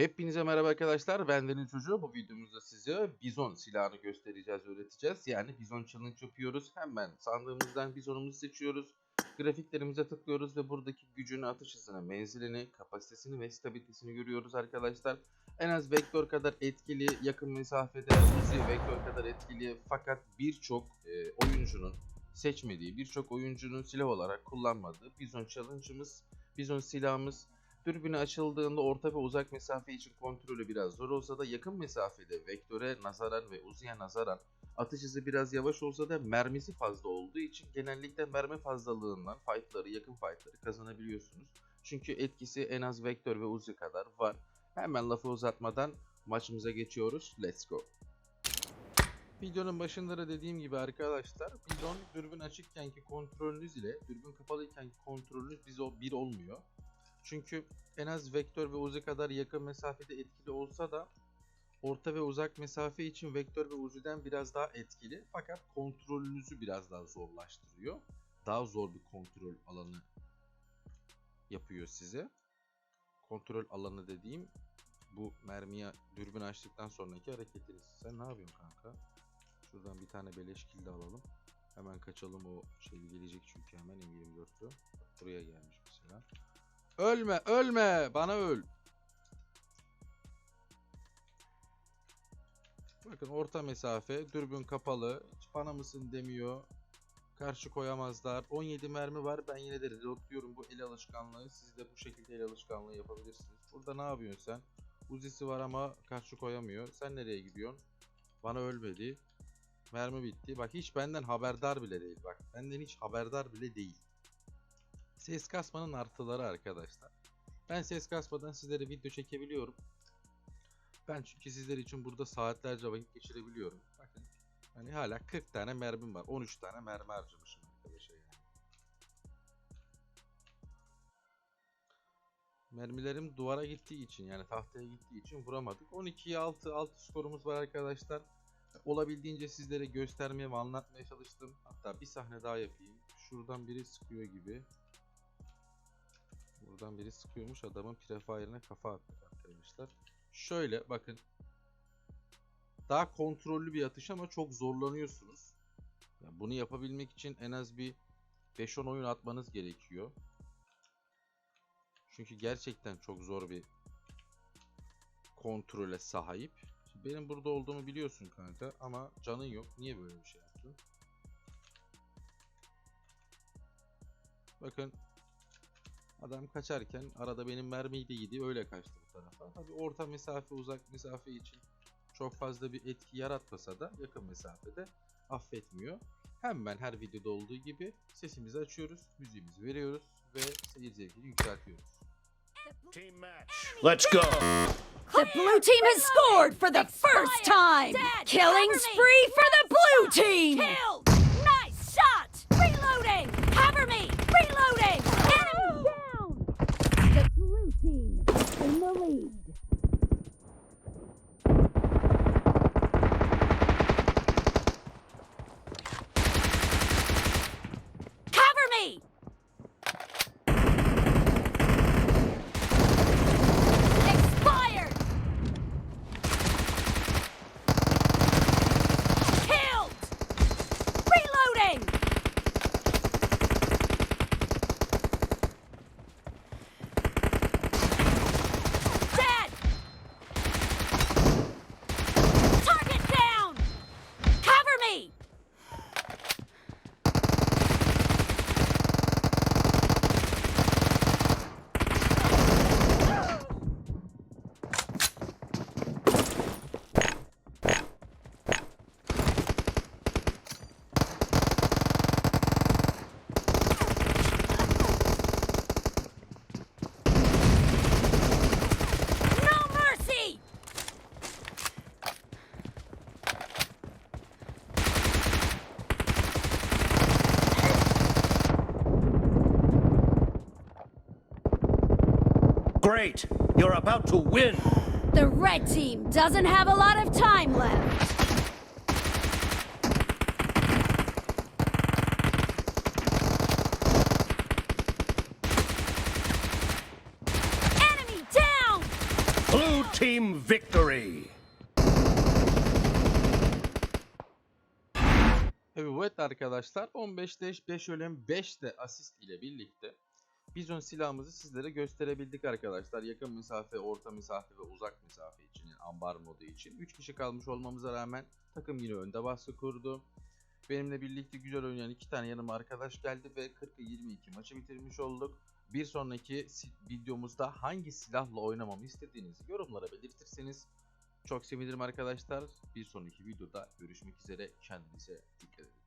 Hepinize merhaba arkadaşlar. Ben Deniz Çocuğu. Bu videomuzda size Bizon silahını göstereceğiz, öğreteceğiz. Yani Bizon challenge yapıyoruz. Hemen sandığımızdan Bizon'umuzu seçiyoruz. Grafiklerimize tıklıyoruz ve buradaki gücünü, atış hızını, menzilini, kapasitesini ve stabilitesini görüyoruz arkadaşlar. En az vektör kadar etkili, yakın mesafede hızlı vektör kadar etkili fakat birçok e, oyuncunun seçmediği, birçok oyuncunun silah olarak kullanmadığı Bizon challenge'ımız, Bizon silahımız Dürbünü açıldığında orta ve uzak mesafe için kontrolü biraz zor olsa da yakın mesafede vektöre nazaran ve uzayan nazaran atış hızı biraz yavaş olsa da mermisi fazla olduğu için genellikle mermi fazlalığından fightları, yakın fightları kazanabiliyorsunuz. Çünkü etkisi en az vektör ve uzi kadar var. Hemen lafı uzatmadan maçımıza geçiyoruz. Let's go. Videonun başında da dediğim gibi arkadaşlar Bizon dürbün açıkkenki kontrolünüz ile dürbün kapalıykenki kontrolünüz bir olmuyor. Çünkü en az vektör ve uzi kadar yakın mesafede etkili olsa da orta ve uzak mesafe için vektör ve uziden biraz daha etkili fakat kontrolünüzü biraz daha zorlaştırıyor. Daha zor bir kontrol alanı yapıyor size. Kontrol alanı dediğim bu mermiye dürbün açtıktan sonraki hareketiniz. Sen ne yapıyorsun kanka? Şuradan bir tane beleş kill de alalım. Hemen kaçalım o şey gelecek çünkü hemen M24'lü. Buraya gelmiş mesela. Ölme, ölme. Bana öl. Bakın orta mesafe, dürbün kapalı. Hiç bana mısın demiyor. Karşı koyamazlar. 17 mermi var. Ben yine de reloadluyorum bu el alışkanlığı. Siz de bu şekilde el alışkanlığı yapabilirsiniz. Burada ne yapıyorsun sen? Uzisi var ama karşı koyamıyor. Sen nereye gidiyorsun? Bana ölmedi. Mermi bitti. Bak hiç benden haberdar bile değil. Bak benden hiç haberdar bile değil. Ses kasmanın artıları arkadaşlar. Ben ses kasmadan sizlere video çekebiliyorum. Ben çünkü sizler için burada saatlerce vakit geçirebiliyorum. Bakın hani hala 40 tane mermim var. 13 tane mermi harcamışım arkadaşa yani. Mermilerim duvara gittiği için yani tahtaya gittiği için vuramadık. 12'ye 6 6 skorumuz var arkadaşlar. Olabildiğince sizlere göstermeye ve anlatmaya çalıştım. Hatta bir sahne daha yapayım. Şuradan biri sıkıyor gibi. Buradan biri sıkıyormuş adamın prefire'ine kafa arkadaşlar. Şöyle bakın. Daha kontrollü bir atış ama çok zorlanıyorsunuz. Yani bunu yapabilmek için en az bir 5-10 oyun atmanız gerekiyor. Çünkü gerçekten çok zor bir kontrole sahip. Benim burada olduğumu biliyorsun kanka ama canın yok. Niye böyle bir şey yaptın? Bakın Adam kaçarken arada benim mermiyi de yedi öyle kaçtı bu tarafa. Tabi orta mesafe uzak mesafe için çok fazla bir etki yaratmasa da yakın mesafede affetmiyor. Hemen her videoda olduğu gibi sesimizi açıyoruz, müziğimizi veriyoruz ve seyir zevkini yükseltiyoruz. Team match. Let's go. The blue team has scored for the first time. Killing spree for the blue team. Killed! Nice shot! Reloading! Cover me! Reloading! Enemy down! The blue team in the lead. Cover me! Great. You're about to win. The red team doesn't have a lot of time left. Enemy down! Blue victory. Evet arkadaşlar 15 deş 5 ölüm 5 de asist ile birlikte Bizon silahımızı sizlere gösterebildik arkadaşlar. Yakın mesafe, orta mesafe ve uzak mesafe için ambar modu için. 3 kişi kalmış olmamıza rağmen takım yine önde baskı kurdu. Benimle birlikte güzel oynayan iki tane yanıma arkadaş geldi ve 40'a 22 maçı bitirmiş olduk. Bir sonraki videomuzda hangi silahla oynamamı istediğinizi yorumlara belirtirseniz çok sevinirim arkadaşlar. Bir sonraki videoda görüşmek üzere. Kendinize dikkat edin.